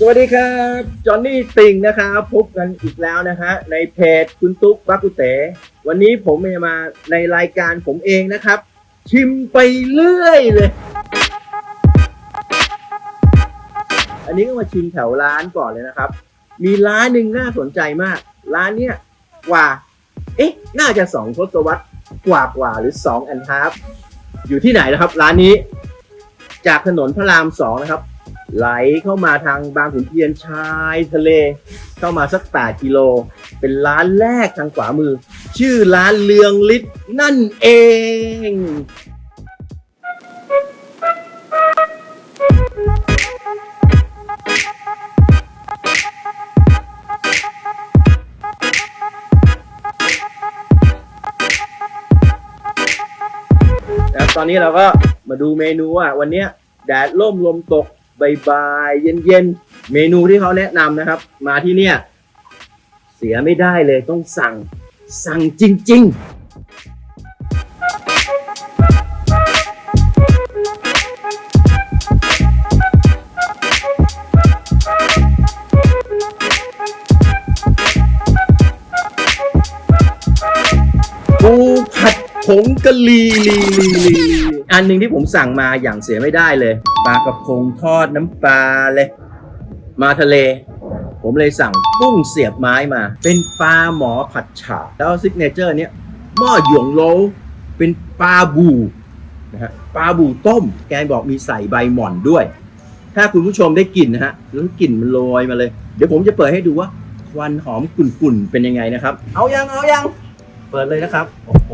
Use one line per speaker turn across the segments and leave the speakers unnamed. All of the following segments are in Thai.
สวัสดีครับ จอห์นนี่ติงนะครับ พบกันอีกแล้วนะฮะในเพจคุณตุ๊กบักกุเตวันนี้ผมมาในรายการผมเองนะครับ ชิมไปเรื่อยเลย อันนี้ก็มาชิมแถวร้านก่อนเลยนะครับ มีร้านหนึ่งน่าสนใจมาก ร้านเนี้ยกว่า เอ๊ะ น่าจะสองทศวรรษกว่ากว่าหรือสองแอนทาร์อยู่ที่ไหนนะครับ ร้านนี้ จากถนนพระรามสองนะครับ ไหลเข้ามาทางบางขุนเทียนชายทะเล เข้ามาสัก8กิโล เป็นร้านแรกทางขวามือ ชื่อร้านเลืองฤทธิ์นั่นเองตอนนี้เราก็มาดูเมนูอะวันนี้แดดล่มลมตก บายๆเย็นๆ เมนูที่เขาแนะนำนะครับ มาที่เนี่ย เสียไม่ได้เลยต้องสั่งสั่งจริง ๆปูผัดผงกะหรี่ลีลีลี อันหนึ่งที่ผมสั่งมาอย่างเสียไม่ได้เลยปลากระพงทอดน้ำปลาเลย มาทะเล ผมเลยสั่งกุ้งเสียบไม้มา เป็นปลาหมอผัดฉ่าแล้วซิกเนเจอร์เนี้ยหม้อหยวนโลเป็นปลาบูนะฮะปลาบูต้ม แกบอกมีใส่ใบหม่อนด้วย ถ้าคุณผู้ชมได้กลิ่นนะฮะแล้วกลิ่นมันโรยมาเลย เดี๋ยวผมจะเปิดให้ดูว่าควันหอมกลุ่นๆเป็นยังไงนะครับ เอายังเอายัง เปิดเลยนะครับ โอ้โห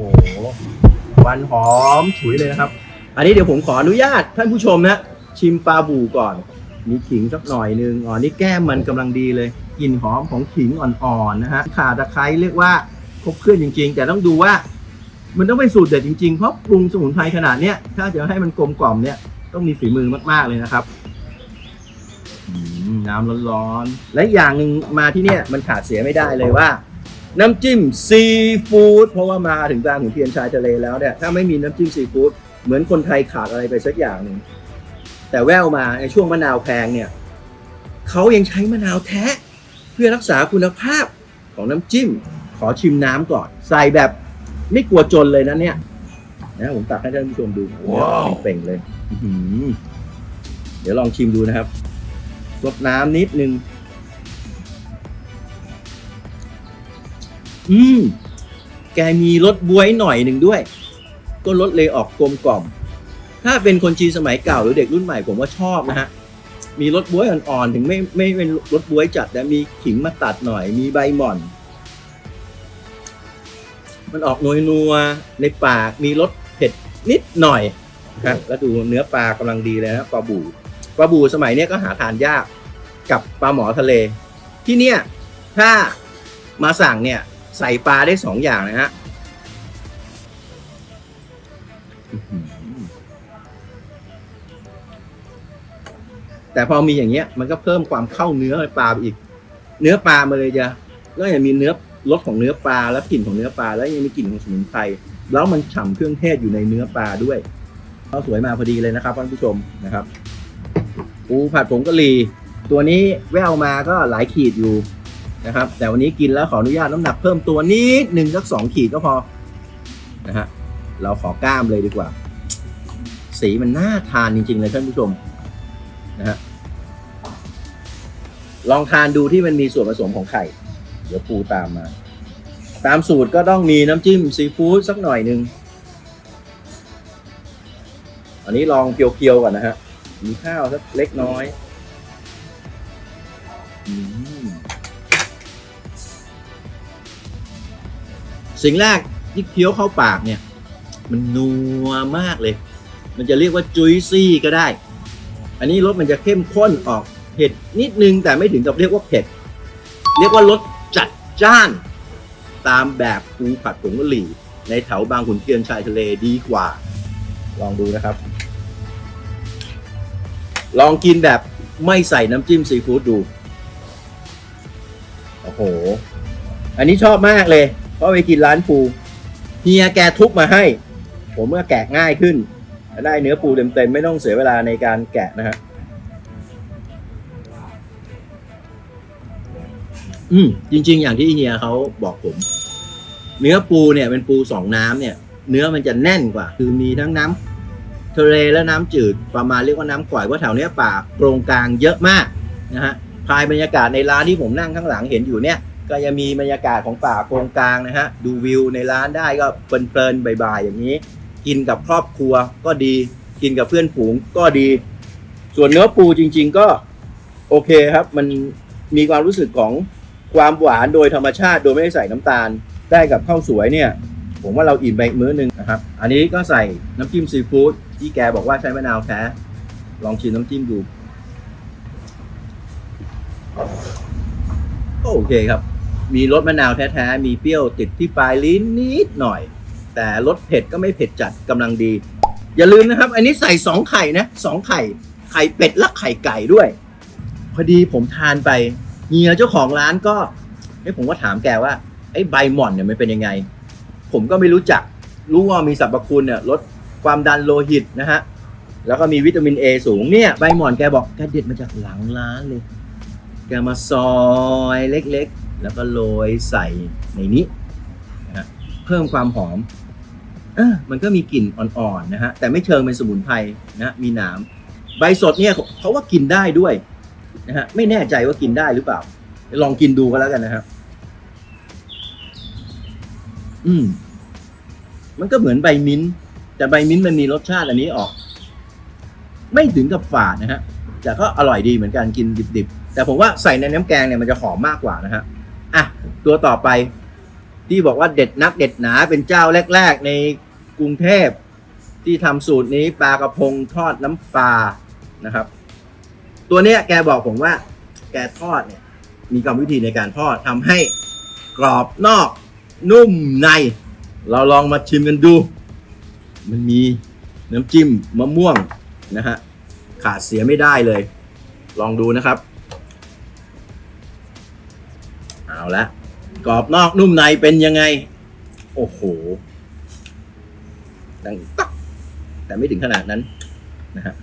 ควันหอมฉุยเลยนะครับ อันนี้เดี๋ยวผมขออนุญาตท่านผู้ชมนะชิมปลาบูก่อน มีขิงสักหน่อยนึงอ๋อนี่แก้มมันกำลังดีเลยกลิ่นหอมของขิงอ่อนๆนะฮะข่าตะไคร้เรียกว่าครบเครื่องจริง ๆ แต่ต้องดูว่า มันต้องเป็นสูตรเด็ดจริงๆเพราะปรุงสมุนไพรขนาดเนี้ยถ้าจะให้มันกลมกล่อมเนี่ยต้องมีฝีมือมากๆเลยนะครับน้ำร้อนๆ และอย่างหนึ่งมาที่เนี่ยมันขาดเสียไม่ได้เลยว่า น้ำจิ้มซีฟู้ดเพราะว่ามาถึงบางขุนเทียนชายทะเลแล้วเนี่ยถ้าไม่มีน้ำจิ้มซีฟู้ด เหมือนคนไทยขาดอะไรไปสักอย่างหนึ่งแต่แววมาในช่วงมะนาวแพงเนี่ยเขายังใช้มะนาวแท้เพื่อรักษาคุณภาพของน้ำจิ้ม ขอชิมน้ำก่อน ใส่แบบไม่กลัวจนเลยนะเนี่ยนะผมตักให้ท่านผู้ชมดู
ว้าว
เป่งๆเลยอื้อหือเดี๋ยวลองชิมดูนะครับซดน้ำนิดนึง อืม แกมีรสบวยหน่อยหนึ่งด้วย ก็รสเลยออกกลมกล่อม ถ้าเป็นคนจีนสมัยเก่าหรือเด็กรุ่นใหม่ผมว่าชอบนะฮะมีรสบวยอ่อนๆถึงไม่ไม่เป็นรสบวยจัดแต่มีขิงมาตัดหน่อย มีใบหม่อน มันออกนัวนัวๆในปากมีรสเผ็ดนิดหน่อยครับแล้วดูเนื้อปลากำลังดีเลยนะปลาบูปลาบูสมัยเนี้ยก็หาทานยากกับปลาหมอทะเล ที่เนี่ยถ้ามาสั่งเนี่ยใส่ปลาได้สองอย่างนะฮะ แต่พอมีอย่างเงี้ยมันก็เพิ่มความเข้าเนื้อปลาไปอีก เนื้อปลามาเลยจะก็ยังมีเนื้อรสของเนื้อปลาและกลิ่นของเนื้อปลาแล้วยังมีกลิ่นของสมุนไพรแล้วมันฉ่ำเครื่องเทศอยู่ในเนื้อปลาด้วยเขาสวยมาพอดีเลยนะครับท่านผู้ชมนะครับปูผัดผงกะหรี่ตัวนี้แววมาก็หลายขีดอยู่นะครับ แต่วันนี้กินแล้วขออนุญาตน้ำหนักเพิ่มตัวนิดหนึ่งสักสองขีดก็พอนะฮะเราขอกล้ามเลยดีกว่า สีมันน่าทานจริงๆเลยท่านผู้ชม นะฮะลองทานดูที่มันมีส่วนผสมของไข่ เดี๋ยวปูตามมา ตามสูตรก็ต้องมีน้ำจิ้มซีฟู้ดสักหน่อยหนึ่งอันนี้ลองเพียวๆก่อนนะฮะ มีข้าวสักเล็กน้อยอสิ่งแรกที่เคี้ยวเข้าปากเนี่ย มันนัวมากเลย มันจะเรียกว่าจุยซี่ก็ได้ อันนี้รสมันจะเข้มข้นออกเผ็ดนิดนึงแต่ไม่ถึงกับเรียกว่าเผ็ด เรียกว่ารสจัดจ้าน ตามแบบปูผัดผงกะหรี่ ในแถวบางขุนเทียนชายทะเลดีกว่า ลองดูนะครับ ลองกินแบบไม่ใส่น้ำจิ้มซีฟู้ดดู โอ้โห อันนี้ชอบมากเลย เพราะไปกินร้านปูเฮียแกทุบมาให้ ผมก็แกะง่ายขึ้น ได้เนื้อปูเต็มๆไม่ต้องเสียเวลาในการแกะนะฮะอืมจริง ๆ อย่างที่เฮียเขาบอกผม เนื้อปูเนี่ยเป็นปูสองน้ำเนี่ย เนื้อมันจะแน่นกว่า คือมีทั้งน้ำทะเลและน้ำจืดประมาณเรียกว่าน้ำก่อยเพราะแถวเนี้ยป่าโปร่งกลางเยอะมากนะฮะภายบรรยากาศในร้านที่ผมนั่งข้างหลังเห็นอยู่เนี่ย ก็ยังมีบรรยากาศของป่าโปร่งกลางนะฮะดูวิวในร้านได้ก็เพลินๆบ่ายๆอย่างนี้ กินกับครอบครัวก็ดีกินกับเพื่อนฝูงก็ดี ส่วนเนื้อปูจริง ๆ ก็โอเคครับ มันมีความรู้สึกของความหวานโดยธรรมชาติ โดยไม่ได้ใส่น้ำตาล ได้กับข้าวสวยเนี่ย ผมว่าเราอิ่มไปอีกมื้อนึงนะครับ อันนี้ก็ใส่น้ำจิ้มซีฟู้ดที่แกบอกว่าใช้มะนาวแท้ลองชิมน้ำจิ้มดูก็โอเคครับ มีรสมะนาวแท้ๆ มีเปรี้ยวติดที่ปลายลิ้นนิดหน่อย แต่รสเผ็ดก็ไม่เผ็ดจัดกำลังดี อย่าลืมนะครับ อันนี้ใส่สองไข่นะสองไข่ไข่เป็ดและไข่ไก่ด้วย พอดีผมทานไปเฮียเจ้าของร้านก็ไอ้ผมก็ถามแกว่าไอ้ใบหม่อนเนี่ยมันเป็นยังไง ผมก็ไม่รู้จักรู้ว่ามีสรรพคุณเนี่ยลดความดันโลหิตนะฮะแล้วก็มีวิตามินเอสูงเนี่ยใบหม่อนแกบอกแกเด็ดมาจากหลังร้านเลย แกมาซอยเล็กๆ แล้วก็โรยใส่ในนี้นะฮะเพิ่มความหอม เออมันก็มีกลิ่นอ่อนๆนะฮะแต่ไม่เชิงเป็นสมุนไพรนะะมีหนามใบสดเนี่ยเขาว่ากินได้ด้วยนะฮะไม่แน่ใจว่ากินได้หรือเปล่า ลองกินดูก็แล้วกันนะครับ อืม มันก็เหมือนใบมิ้นท์แต่ใบมิ้นท์มันมีรสชาติอันนี้ออก ไม่ถึงกับฝาดนะฮะแต่ก็อร่อยดีเหมือนกันกินดิบๆแต่ผมว่าใส่ในน้ำแกงเนี่ยมันจะหอมมากกว่านะฮะอะตัวต่อไป ที่บอกว่าเด็ดนักเด็ดหนาเป็นเจ้าแรก ๆ ในกรุงเทพที่ทำสูตรนี้ปลากระพงทอดน้ำปลานะครับ ตัวเนี้ยแกบอกผมว่า แกทอดเนี่ย มีกรรมวิธีในการทอดทำให้กรอบนอกนุ่มใน เราลองมาชิมกันดู มันมีน้ำจิ้มมะม่วงนะฮะขาดเสียไม่ได้เลย ลองดูนะครับ เอาละ กรอบนอกนุ่มในเป็นยังไง โอ้โหดังตักแต่ไม่ถึงขนาดนั้นนะฮะ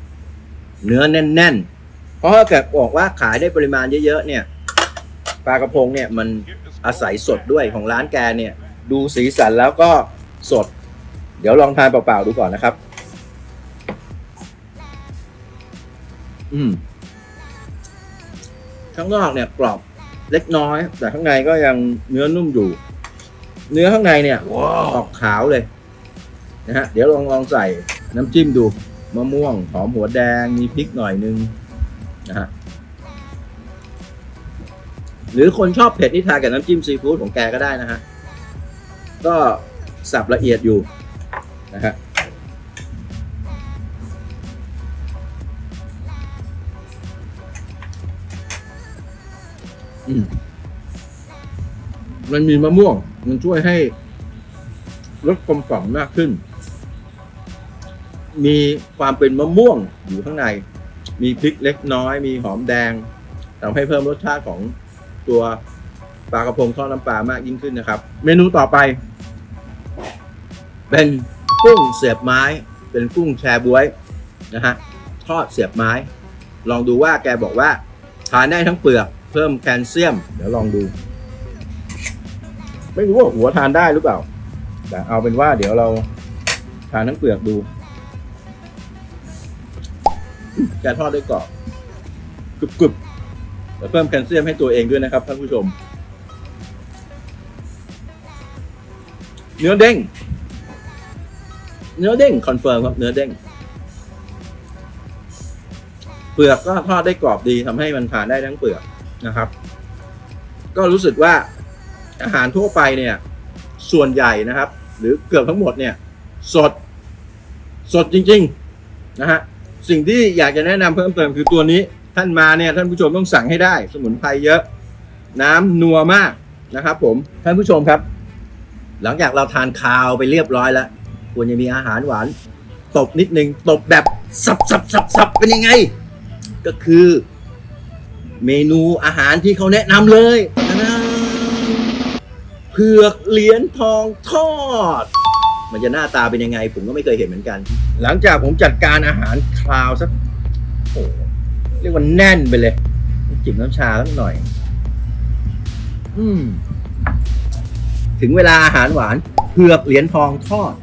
เนื้อแน่นๆ เพราะถ้าเกิดบอกว่าขายได้ปริมาณเยอะๆเนี่ยปลากระพงเนี่ยมันอาศัยสดด้วยของร้านแกเนี่ย ดูสีสันแล้วก็สด เดี๋ยวลองทานเปล่าๆดูก่อนนะครับ อืมข้างนอกเนี่ยกรอบ เล็กน้อย แต่ข้างในก็ยังเนื้อนุ่มอยู่ เนื้อข้างในเนี่ยออกขาวเลยนะฮะเดี๋ยวลองลองใส่น้ำจิ้มดูมะม่วงหอมหัวแดงมีพริกหน่อยนึงนะฮะหรือคนชอบเผ็ดนี่ทานกับน้ำจิ้มซีฟู้ดของแกก็ได้นะฮะก็สับละเอียดอยู่นะฮะ มันมีมะม่วง มันช่วยให้รสกลมกล่อมมากขึ้น มีความเป็นมะม่วงอยู่ข้างใน มีพริกเล็กน้อย มีหอมแดงทำให้เพิ่มรสชาติของตัวปลากระพงทอดน้ำปลามากยิ่งขึ้นนะครับ เมนูต่อไป เป็นกุ้งเสียบไม้ เป็นกุ้งแชบวยนะฮะทอดเสียบไม้ ลองดูว่าแกบอกว่าทานได้ทั้งเปลือก เพิ่มแคลเซียม เดี๋ยวลองดู ไม่รู้ว่าหัวทานได้หรือเปล่า แต่เอาเป็นว่าเดี๋ยวเราทานทั้งเปลือกดูแกทอดได้กรอบกรึบกรึบๆแล้วเพิ่มแคลเซียมให้ตัวเองด้วยนะครับท่านผู้ชม เนื้อเด้ง เนื้อเด้งคอนเฟิร์มครับเนื้อเด้ง เปลือกก็ทอดได้กรอบดีทำให้มันทานได้ทั้งเปลือก นะครับ ก็รู้สึกว่าอาหารทั่วไปเนี่ย ส่วนใหญ่นะครับ หรือเกือบทั้งหมดเนี่ย สดสดจริง ๆ นะฮะสิ่งที่อยากจะแนะนำเพิ่มเติมคือตัวนี้ท่านมาเนี่ยท่านผู้ชมต้องสั่งให้ได้ สมุนไพรเยอะ น้ำนัวมากนะครับ ผมท่านผู้ชมครับ หลังจากเราทานคาวไปเรียบร้อยแล้วควรจะมีอาหารหวาน ตบนิดนึงตบแบบสับสับสับสับเป็นยังไง ก็คือ เมนูอาหารที่เขาแนะนำเลยนะเผือกเหรียญทองทอด มันจะหน้าตาเป็นยังไง ผมก็ไม่เคยเห็นเหมือนกัน หลังจากผมจัดการอาหารคลาวสักโอ้เรียกว่าแน่นไปเลยจิบน้ำชาสักหน่อย อืม ถึงเวลาอาหารหวานเผือกเหรียญทองทอด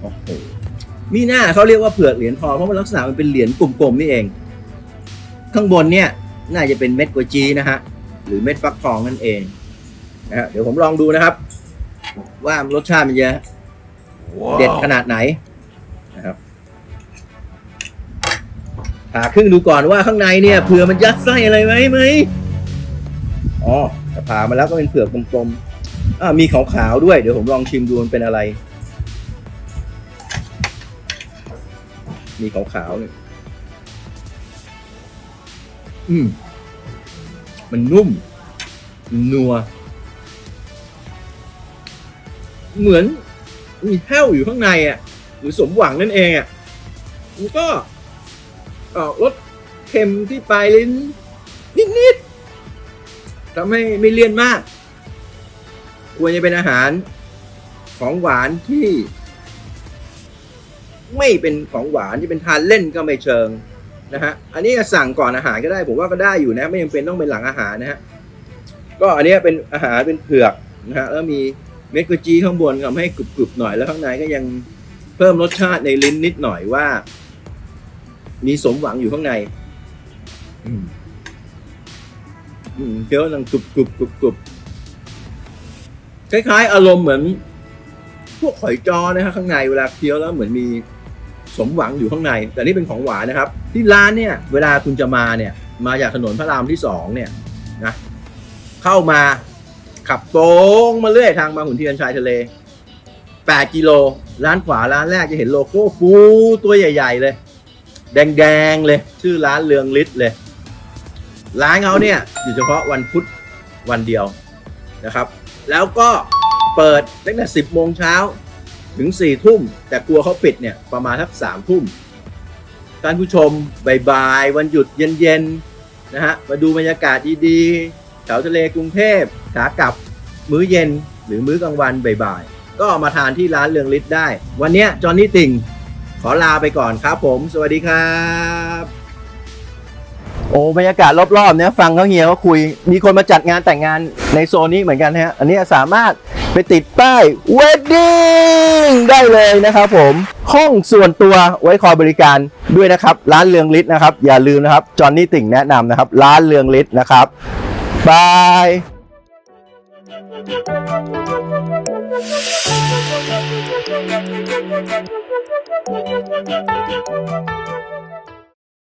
โอ้โหมีหน้าเขาเรียกว่าเผือกเหรียญทองเพราะมันลักษณะมันเป็นเหรียญกลมๆนี่เอง ข้างบนเนี่ย น่าจะเป็นเม็ดกัวจีนะฮะหรือเม็ดฟักทองนั่นเองนะฮะเดี๋ยวผมลองดูนะครับ ว่ารสชาติมันจะเด็ดขนาดไหนนะครับผ่าครึ่งดูก่อนว่าข้างในเนี่ยเผื่อมันยัดไส้อะไรไว้ไหมอ๋อแต่ผ่ามาแล้วก็เป็นเผือกกลมๆอ่ามีขาวๆด้วย เดี๋ยวผมลองชิมดูมันเป็นอะไร มีขาวๆเนี่ย อืมมันนุ่ม นัว เหมือนมีแห้วอยู่ข้างในอะ หรือสมหวังนั่นเองอะมันก็เออรสเค็มที่ปลายลิ้น นิดๆทำให้ไม่เลี่ยนมาก ควรจะเป็นอาหารของหวานที่ ไม่เป็นของหวานที่เป็นทานเล่นก็ไม่เชิง นะฮะอันนี้สั่งก่อนอาหารก็ได้ผมว่าก็ได้อยู่นะ ไม่จำเป็นต้องเป็นหลังอาหารนะฮะก็อันนี้เป็นอาหารเป็นเผือกนะฮะแล้วมีเม็ดกุจีข้างบนทำให้กรุบๆหน่อยแล้วข้างในก็ยังเพิ่มรสชาติในลิ้นนิดหน่อยว่า มีสมหวังอยู่ข้างใน อืมอืมเคี้ยวนังกรุบกรุบกรุบกรุบคล้ายๆ อารมณ์เหมือน พวกหอยจอนะฮะข้างในเวลาเคี้ยวแล้วเหมือนมี สมหวังอยู่ข้างใน แต่นี่เป็นของหวานนะครับ ที่ร้านเนี่ยเวลาคุณจะมาเนี่ยมาจากถนนพระรามที่สองเนี่ยนะเข้ามาขับตรงมาเรื่อยทางบางขุนเทียนชายทะเล 8 กิโลร้านขวาร้านแรกจะเห็นโลโก้ปูตัวใหญ่ ๆ เลย แดงๆเลย ชื่อร้านเรืองฤทธิ์เลย ร้านเขาเนี่ยอยู่เฉพาะวันพุธวันเดียวนะครับ แล้วก็เปิดตั้งแต่ 10 โมงเช้า ถึง4ทุ่ม แต่กลัวเขาปิดเนี่ยประมาณทัก3ทุ่มท่านผู้ชมบ่ายๆวันหยุดเย็นๆนะฮะมาดูบรรยากาศดีๆแถวทะเลกรุงเทพขากลับมื้อเย็นหรือมื้อกลางวันบ่ายๆก็มาทานที่ร้านเรืองฤทธิ์ได้ วันนี้จอห์นนี่ติ่งขอลาไปก่อนครับผม สวัสดีครับ โอ้บรรยากาศรอบๆเนี่ยฟังเขาเฮียเขาคุย มีคนมาจัดงานแต่งงานในโซนนี้เหมือนกันฮะ อันนี้สามารถ ไปติดป้าย wedding ได้เลยนะครับผมห้องส่วนตัวไว้คอยบริการด้วยนะครับ ร้านเรืองฤทธิ์นะครับ อย่าลืมนะครับจอห์นนี่ติ่งแนะนำนะครับ ร้านเรืองฤทธิ์นะครับบาย
Thank you.